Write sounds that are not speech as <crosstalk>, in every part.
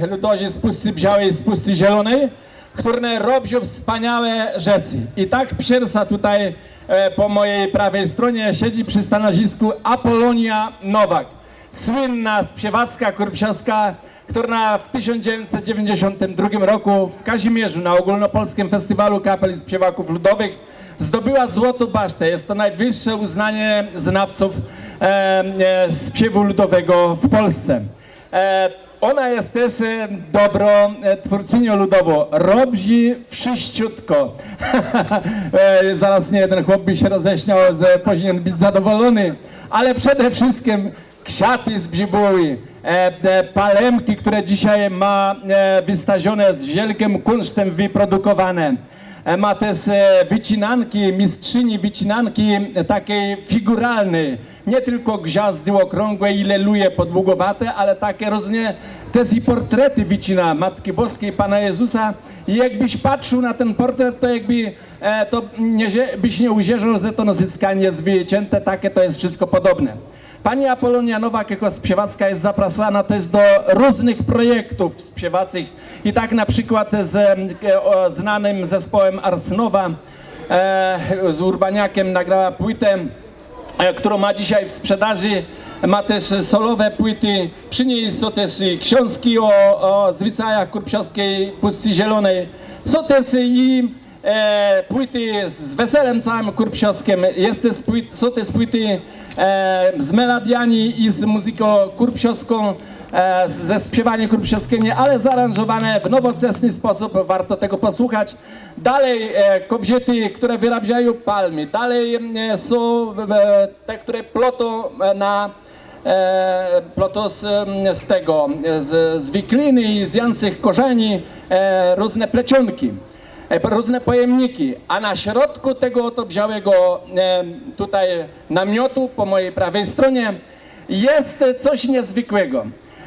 ludozie z Pusty Białej, z Pusty Zielonej, które robią wspaniałe rzeczy. I tak pierwsza tutaj e, po mojej prawej stronie siedzi przy stanowisku Apolonia Nowak. Słynna śpiewacka kurpsiowska, która w 1992 roku w Kazimierzu na ogólnopolskim festiwalu kapel i śpiewaków ludowych zdobyła złotą basztę. Jest to najwyższe uznanie znawców e, e, śpiewu ludowego w Polsce. E, ona jest też e, dobrą e, twórczynią ludową. Robi wszyściutko. <laughs> e, zaraz nie jeden chłop by się roześmiał, że powinien być zadowolony. Ale przede wszystkim kwiaty z bzibuły, palemki, które dzisiaj ma wystawione z wielkim kunsztem wyprodukowane. E, Ma też e, wycinanki, mistrzyni wycinanki e, takiej figuralnej. Nie tylko gwiazdy okrągłe i leluje podługowate, ale takie różnie też i portrety wycina Matki Boskiej, Pana Jezusa. I jakbyś patrzył na ten portret, to jakby e, to nie, byś nie ujrzał, że to nozyckanie jest wycięte, takie to jest wszystko podobne. Pani Apolonia Nowak jako śpiewacka jest zapraszana też do różnych projektów śpiewacych i tak na przykład z e, o, znanym zespołem Arsnowa e, z Urbaniakiem nagrała płytę, e, którą ma dzisiaj w sprzedaży. Ma też solowe płyty, przy niej są też książki o, o zwyczajach kurpsiowskiej Pusty Zielonej. Są też i e, płyty z weselem całym kurpsiowskim, jest też płyt, są też płyty e, z melodiami i z muzyką kurpsiowską, ze śpiewaniem kurpsiowskim, ale zaaranżowane w nowoczesny sposób, warto tego posłuchać. Dalej e, kobiety, które wyrabiają palmy, dalej e, są e, te, które plotą e, na e, ploto z, em, z tego, z, z wikliny i z jancych korzeni, e, różne plecionki, e, różne pojemniki, a na środku tego oto białego e, tutaj namiotu po mojej prawej stronie jest coś niezwykłego.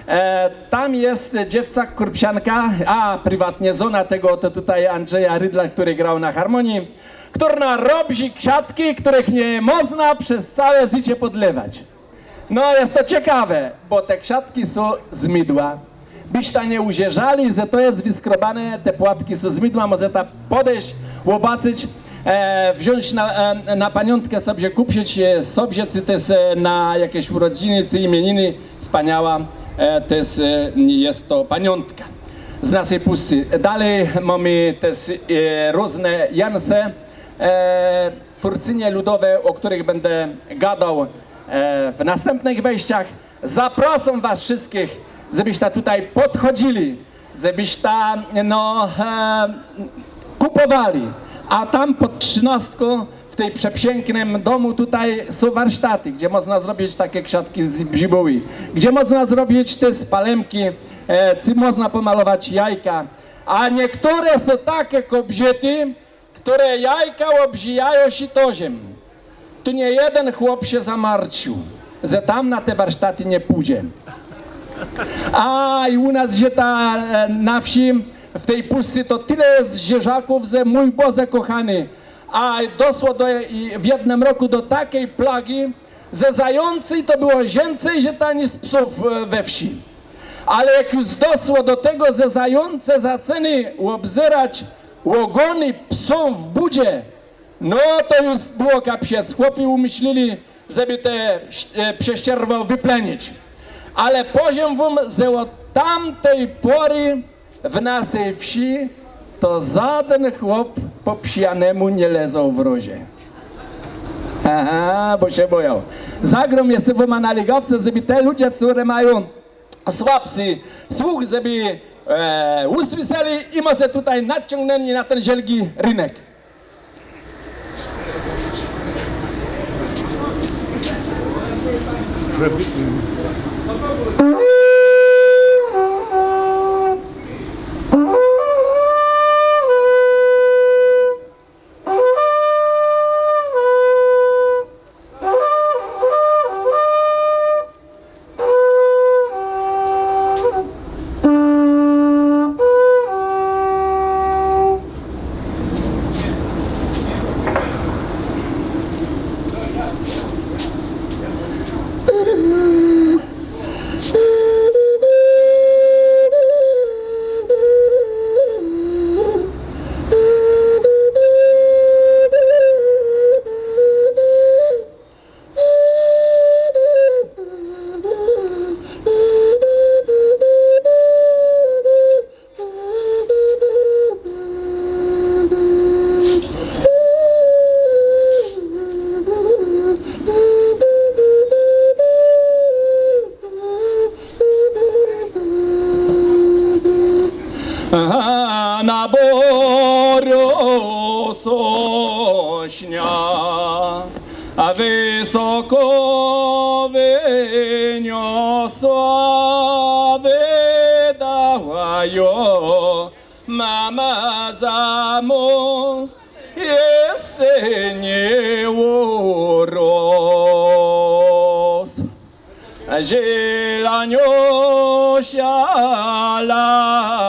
E, tam jest dziewca kurpsianka, a prywatnie żona tego to tutaj Andrzeja Rydla, który grał na harmonii, która robi kwiatki, których nie można przez całe życie podlewać. No jest to ciekawe, bo te kwiatki są z mydła. Byście nie uzierzali, że to jest wyskrobane, te płatki są z mydła, może ta podejść, łobaczyć, e, wziąć na, e, na pamiątkę sobie, kupić e, sobie, czy też e, na jakieś urodziny, czy imieniny. Wspaniała też e, jest to pamiątka z naszej pusty. Dalej mamy też e, różne janse, e, twórczynie ludowe, o których będę gadał e, w następnych wejściach. Zapraszam was wszystkich, żebyście tutaj podchodzili, żebyście no, e, kupowali. A tam pod trzynastką tej przepięknym domu tutaj są warsztaty, gdzie można zrobić takie kwiatki z bzibuły, gdzie można zrobić te spalemki, e, można pomalować jajka. A niektóre są takie kobiety, które jajka obzijają sitoziem. Tu nie jeden chłop się zamarcił, że tam na te warsztaty nie pójdzie. A i u nas gdzie ta e, na wsi, w tej pustce to tyle jest zwierzaków, że mój Boże kochany. A doszło do, w jednym roku do takiej plagi, że zający to było więcej, niż psów e, we wsi. Ale jak już doszło do tego, że zające zaczęli obzerać łogony psom w budzie, no to już było kapiec. Chłopi umyślili, żeby te e, prześcierwo wyplenić. Ale powiem wam, że od tamtej pory w naszej wsi to żaden chłop po pijanemu nie lezą w rozie. Aha, bo się boją. Zagrom jest woma na ligowce, żeby te ludzie, które mają słabszy słuch, żeby e, usłyszeli i może tutaj nadciągnęli na ten zielgi rynek. Na boru sośnia, a wysoko wyniosła, wydała ją mama za mąż, jeszcze nie urósł. Zielaniosia lasy,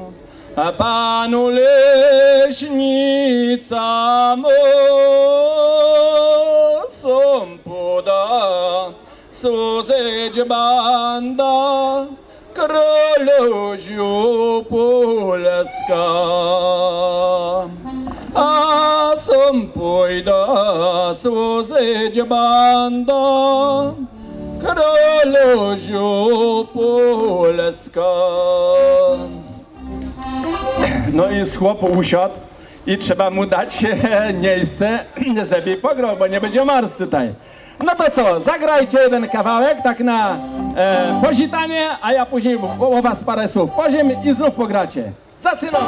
Panu leśnica mo som poda sozeć banda kroloziu polska a som pojda sozeć banda kroloziu polska No i z chłopu usiadł i trzeba mu dać <laughs> miejsce, <clears throat> żeby pograł, bo nie będzie marz tutaj. No to co, zagrajcie jeden kawałek, tak na e, pozitanie, a ja później o was parę słów. Poziem i znów pogracie. Zaczynamy!